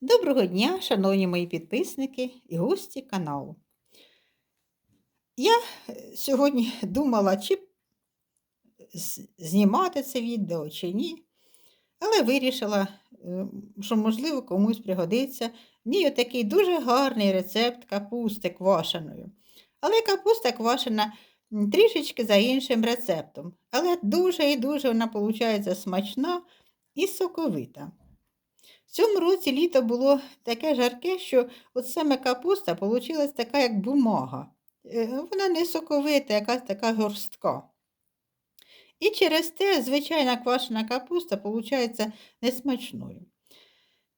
Доброго дня, шановні мої підписники і гості каналу. Я е, сьогодні думала, чи знімати це відео, чи ні, але вирішила, е, що, можливо, комусь пригодиться мій отакий дуже гарний рецепт капусти квашеної. Але капуста квашена трішечки за іншим рецептом. Але дуже і дуже вона виходить смачна і соковита. В цьому році літо було таке жарке, що от саме капуста вийшла така, як бумага. Е, Вона не соковита, якась така горстка. І через те звичайна квашена капуста виходить несмачною.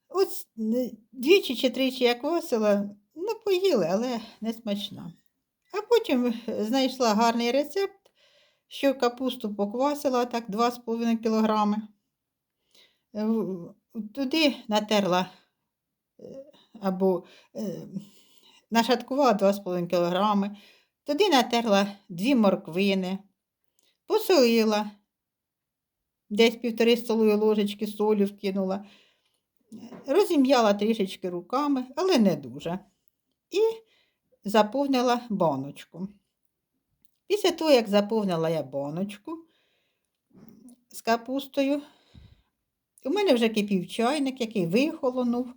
От двічі чи тричі я квасила, ну, поїли, але не смачна. А потім е, знайшла гарний рецепт, що капусту поквасила так 2,5 кілограми. Е, Туди натерла е, або е, нашаткувала 2,5 кг, туди натерла 2 морквини, посолила, десь півтори столові ложечки солі вкинула, розім'яла трішечки руками, але не дуже. І заповнила баночку. Після того, як заповнила я баночку з капустою, у мене вже кипів чайник, який вихолонув.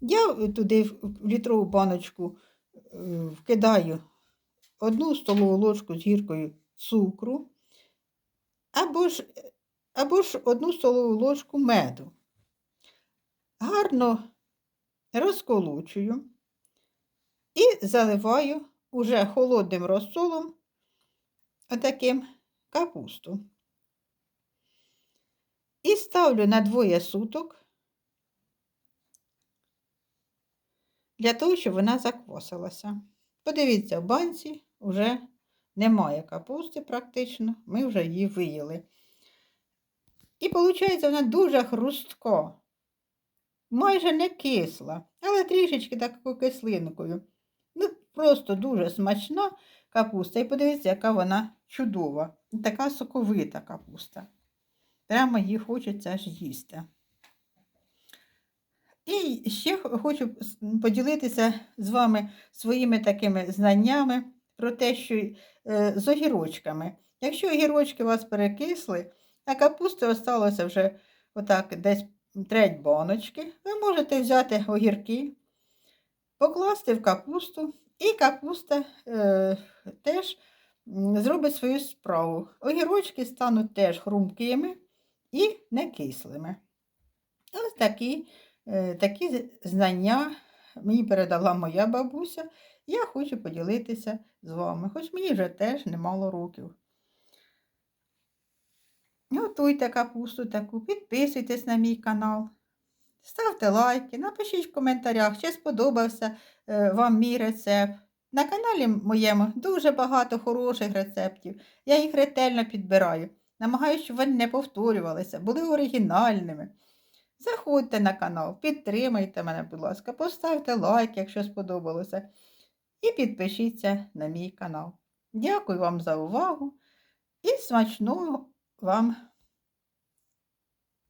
Я туди в літрову баночку е, вкидаю одну столову ложку з гіркою цукру, або ж, або ж одну столову ложку меду. Гарно розколочую і заливаю уже холодним розсолом отаким капусту. І ставлю на двоє суток для того, щоб вона заквасилася. Подивіться, в банці вже немає капусти практично, ми вже її виїли. І виходить, вона дуже хрустка, майже не кисла, але трішечки такою кислинкою. Ну, просто дуже смачна капуста. І подивіться, яка вона чудова. Така соковита капуста. Прямо її хочеться аж їсти. І ще хочу поділитися з вами своїми такими знаннями про те, що е, з огірочками. Якщо огірочки у вас перекисли, а капусти осталося вже отак десь треть баночки, ви можете взяти огірки, покласти в капусту, і капуста е, теж зробить свою справу. Огірочки стануть теж хрумкими і не кислими. Ось такі, е, такі знання мені передала моя бабуся. Я хочу поділитися з вами, хоч мені вже теж немало років. Готуйте капусту таку, підписуйтесь на мій канал, ставте лайки, напишіть в коментарях, чи сподобався е, вам мій рецепт. На каналі моєму дуже багато хороших рецептів. Я їх ретельно підбираю. Намагаюся, щоб вони не повторювалися, були оригінальними. Заходьте на канал, підтримайте мене, будь ласка, поставте лайк, якщо сподобалося, і підпишіться на мій канал. Дякую вам за увагу і смачного вам